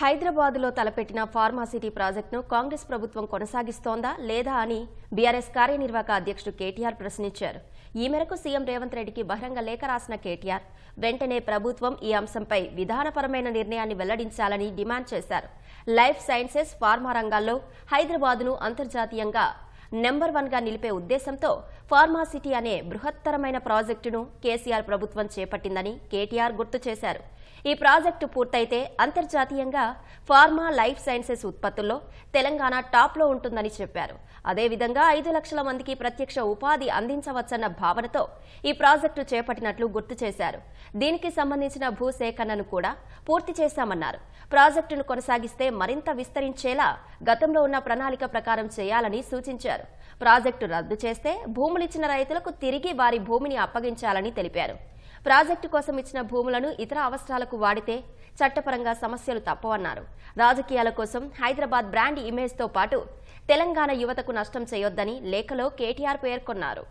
హైదరాబాద్లో తలపెట్టిన ఫార్మాసిటీ ప్రాజెక్టును కాంగ్రెస్ ప్రభుత్వం కొనసాగిస్తోందా లేదా అని బీఆర్ఎస్ కార్యనిర్వాహక అధ్యక్షుడు కేటీఆర్ ప్రశ్నించారు. ఈ మేరకు సీఎం రేవంత్ రెడ్డికి బహిరంగ లేఖ రాసిన కేటీఆర్ వెంటనే ప్రభుత్వం ఈ అంశంపై విధానపరమైన నిర్ణయాన్ని వెల్లడించాలని డిమాండ్ చేశారు. లైఫ్ సైన్సెస్ ఫార్మా రంగాల్లో హైదరాబాద్ను అంతర్జాతీయంగా నెంబర్ వన్గా నిలిపే ఉద్దేశంతో ఫార్మాసిటీ అనే బృహత్తరమైన ప్రాజెక్టును కేసీఆర్ ప్రభుత్వం చేపట్టిందని కేటీఆర్ గుర్తు చేశారు. ఈ ప్రాజెక్టు పూర్తయితే అంతర్జాతీయంగా ఫార్మా లైఫ్ సైన్సెస్ ఉత్పత్తుల్లో తెలంగాణ టాప్లో ఉంటుందని చెప్పారు. అదేవిధంగా ఐదు లక్షల మందికి ప్రత్యక్ష ఉపాధి అందించవచ్చన్న భావనతో ఈ ప్రాజెక్టు చేపట్టినట్లు గుర్తు చేశారు. దీనికి సంబంధించిన భూసేకరణను కూడా పూర్తి చేశామన్నారు. ప్రాజెక్టును కొనసాగిస్తే మరింత విస్తరించేలా గతంలో ఉన్న ప్రణాళిక ప్రకారం చేయాలని సూచించారు. సూచించారు ప్రాజెక్టు రద్దు చేస్తే భూములిచ్చిన రైతులకు తిరిగి వారి భూమిని అప్పగించాలని తెలిపారు. ప్రాజెక్టు కోసం ఇచ్చిన భూములను ఇతర అవసరాలకు వాడితే చట్టపరంగా సమస్యలు తప్పవన్నారు. రాజకీయాల కోసం హైదరాబాద్ బ్రాండ్ ఇమేజ్తో పాటు తెలంగాణ యువతకు నష్టం చేయొద్దని లేఖలో కేటీఆర్ పేర్కొన్నారు.